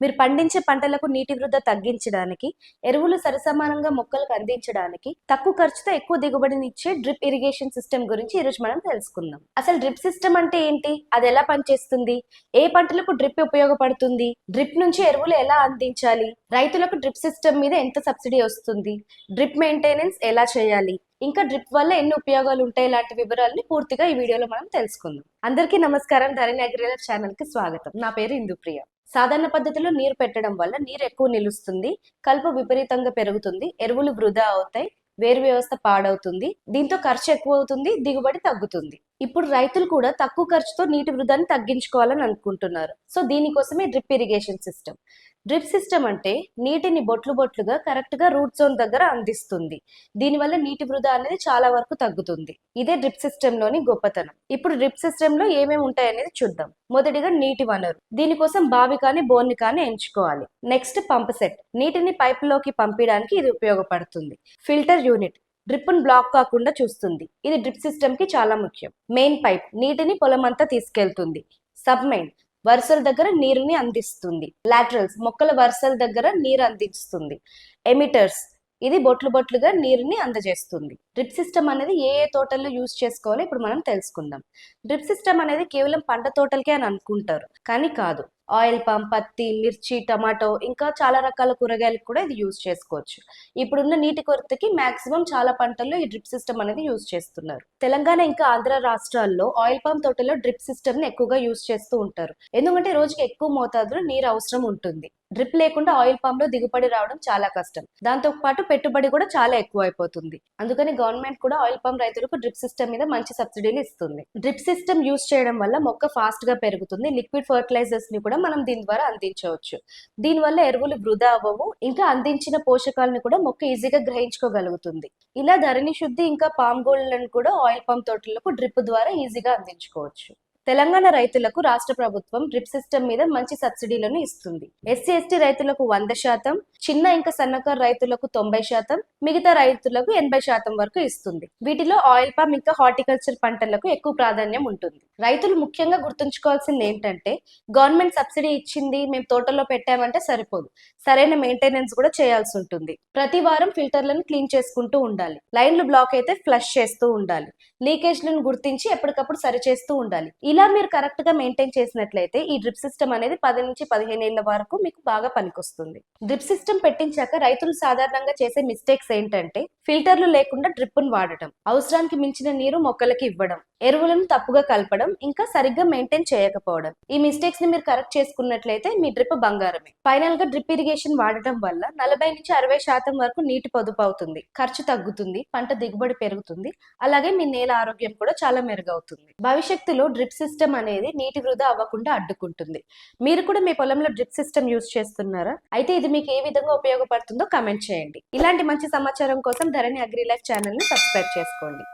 మీరు పండించే పంటలకు నీటి వృద్ధ తగ్గించడానికి ఎరువులు సరిసమానంగా మొక్కలకు అందించడానికి తక్కువ ఖర్చుతో ఎక్కువ దిగుబడిని ఇచ్చే డ్రిప్ ఇరిగేషన్ సిస్టమ్ గురించి ఈరోజు మనం తెలుసుకుందాం. అసలు డ్రిప్ సిస్టమ్ అంటే ఏంటి? అది ఎలా పనిచేస్తుంది? ఏ పంటలకు డ్రిప్ ఉపయోగపడుతుంది? డ్రిప్ నుంచి ఎరువులు ఎలా అందించాలి? రైతులకు డ్రిప్ సిస్టమ్ మీద ఎంత సబ్సిడీ వస్తుంది? డ్రిప్ మెయింటెనెన్స్ ఎలా చేయాలి? ఇంకా డ్రిప్ వల్ల ఎన్ని ఉపయోగాలు ఉంటాయి? ఇలాంటి వివరాలని పూర్తిగా ఈ వీడియోలో మనం తెలుసుకుందాం. అందరికీ నమస్కారం. ధరణి అగ్రిలర్ ఛానల్కి స్వాగతం. నా పేరు ఇందుప్రియ. సాధారణ పద్ధతిలో నీరు పెట్టడం వల్ల నీరు ఎక్కువ నిలుస్తుంది కలుపు విపరీతంగా పెరుగుతుంది ఎరువులు వృధా అవుతాయి వేరు వ్యవస్థ పాడవుతుంది దీంతో ఖర్చు ఎక్కువ అవుతుంది దిగుబడి తగ్గుతుంది. ఇప్పుడు రైతులు కూడా తక్కువ ఖర్చుతో నీటి వృధాన్ని తగ్గించుకోవాలని అనుకుంటున్నారు. సో దీనికోసమే drip irrigation system. Drip system అంటే నీటిని బొట్లు బొట్లుగా కరెక్ట్గా రూట్ జోన్ దగ్గర అందిస్తుంది. దీనివల్ల నీటి వృధా అనేది చాలా వరకు తగ్గుతుంది. ఇదే డ్రిప్ సిస్టమ్లోని గొప్పతనం. ఇప్పుడు డ్రిప్ సిస్టంలో ఏమేమి ఉంటాయనేది చూద్దాం. మొదటిగా నీటి వనరు. దీనికోసం బావి కానీ బోర్ని కానీ ఎంచుకోవాలి. Next pump set. నీటిని పైపులోకి పంపించడానికి ఇది ఉపయోగపడుతుంది. Filter unit. డ్రిప్ను బ్లాక్ కాకుండా చూస్తుంది. ఇది డ్రిప్ సిస్టమ్కి చాలా ముఖ్యం. మెయిన్ పైప్ నీటిని పొలం అంతా తీసుకెళ్తుంది. సబ్ మెయిన్ వరుసల దగ్గర నీరుని అందిస్తుంది. లాటరల్స్ మొక్కల వరుసల దగ్గర నీరు అందిస్తుంది. ఎమిటర్స్ ఇది బొట్లు బొట్లుగా నీరుని అందజేస్తుంది. డ్రిప్ సిస్టమ్ అనేది ఏ ఏ తోటల్లో యూజ్ చేసుకోవాలో ఇప్పుడు మనం తెలుసుకుందాం. డ్రిప్ సిస్టమ్ అనేది కేవలం పంట తోటలకే అని అనుకుంటారు. కానీ కాదు ఆయిల్ పామ్ పత్తి మిర్చి టమాటో ఇంకా చాలా రకాల కూరగాయలకు కూడా ఇది యూజ్ చేసుకోవచ్చు. ఇప్పుడున్న నీటి కొరతకి మాక్సిమం చాలా పంటల్లో ఈ డ్రిప్ సిస్టమ్ అనేది యూజ్ చేస్తున్నారు. తెలంగాణ ఇంకా ఆంధ్ర రాష్ట్రాల్లో ఆయిల్ పామ్ తోటలో డ్రిప్ సిస్టమ్ని ఎక్కువగా యూజ్ చేస్తూ ఉంటారు. ఎందుకంటే రోజుకి ఎక్కువ మోతాదులో నీరు అవసరం ఉంటుంది. డ్రిప్ లేకుండా ఆయిల్ పామ్లో దిగుబడి రావడం చాలా కష్టం. దాంతో పాటు పెట్టుబడి కూడా చాలా ఎక్కువ అయిపోతుంది అందుకని గవర్నమెంట్ కూడా ఆయిల్ పామ్ రైతులకు డ్రిప్ సిస్టమ్ మీద మంచి సబ్సిడీని ఇస్తుంది. డ్రిప్ సిస్టమ్ యూస్ చేయడం వల్ల మొక్క ఫాస్ట్గా పెరుగుతుంది. లిక్విడ్ ఫర్టిలైజర్స్ని కూడా మనం దీని ద్వారా అందించవచ్చు. దీనివల్ల ఎరువులు వృధా అవ్వవు. ఇంకా అందించిన పోషకాలను కూడా మొక్క ఈజీగా గ్రహించుకోగలుగుతుంది. ఇలా ధరణి శుద్ధి ఇంకా పామ్ గోల్డ్లను కూడా ఆయిల్ పామ్ తోటలకు డ్రిప్ ద్వారా ఈజీగా అందించుకోవచ్చు. తెలంగాణ రైతులకు రాష్ట్ర ప్రభుత్వం డ్రిప్ సిస్టమ్ మీద మంచి సబ్సిడీలను ఇస్తుంది. ఎస్సీ ఎస్టీ రైతులకు వంద శాతం చిన్న ఇంకా సన్నకారు రైతులకు తొంభై శాతం మిగతా రైతులకు ఎనభై శాతం వరకు ఇస్తుంది. వీటిలో ఆయిల్ పామ్ ఇంకా హార్టికల్చర్ పంటలకు ఎక్కువ ప్రాధాన్యం ఉంటుంది. రైతులు ముఖ్యంగా గుర్తుంచుకోవాల్సింది ఏంటంటే గవర్నమెంట్ సబ్సిడీ ఇచ్చింది మేము తోటలో పెట్టామంటే సరిపోదు. సరైన మెయింటెనెన్స్ కూడా చేయాల్సి ఉంటుంది. ప్రతి వారం ఫిల్టర్లను క్లీన్ చేసుకుంటూ ఉండాలి. లైన్లు బ్లాక్ అయితే ఫ్లష్ చేస్తూ ఉండాలి. లీకేజ్లను గుర్తించి ఎప్పటికప్పుడు సరి చేస్తూ ఉండాలి ఇలా మీరు కరెక్ట్గా మెయింటైన్ చేసినట్లయితే ఈ డ్రిప్ సిస్టమ్ అనేది పది నుంచి పదిహేను ఏళ్ళ వరకు మీకు బాగా పనికొస్తుంది. డ్రిప్ సిస్టమ్ పెట్టించాక రైతులు సాధారణంగా చేసే మిస్టేక్స్ ఏంటంటే ఫిల్టర్లు లేకుండా డ్రిప్ను వాడటం అవసరానికి మించిన నీరు మొక్కలకి ఇవ్వడం ఎరువులను తప్పుగా కలపడం ఇంకా సరిగ్గా మెయింటైన్ చేయకపోవడం. ఈ మిస్టేక్స్ని మీరు కరెక్ట్ చేసుకున్నట్లయితే మీ డ్రిప్ బంగారమే. ఫైనల్గా డ్రిప్ ఇరిగేషన్ వాడటం వల్ల నలభై నుంచి అరవై శాతం వరకు నీటి పొదుపు అవుతుంది. ఖర్చు తగ్గుతుంది పంట దిగుబడి పెరుగుతుంది అలాగే మీ నేల ఆరోగ్యం కూడా చాలా మెరుగవుతుంది. భవిష్యత్తులో డ్రిప్ సిస్టమ్ అనేది నీటి వృధా అవ్వకుండా అడ్డుకుంటుంది. మీరు కూడా మీ పొలంలో డ్రిప్ సిస్టమ్ యూజ్ చేస్తున్నారా? అయితే ఇది మీకు ఏ విధంగా ఉపయోగపడుతుందో కమెంట్ చేయండి. ఇలాంటి మంచి సమాచారం కోసం ధరణి అగ్రి లైఫ్ ఛానల్ని సబ్స్క్రైబ్ చేసుకోండి.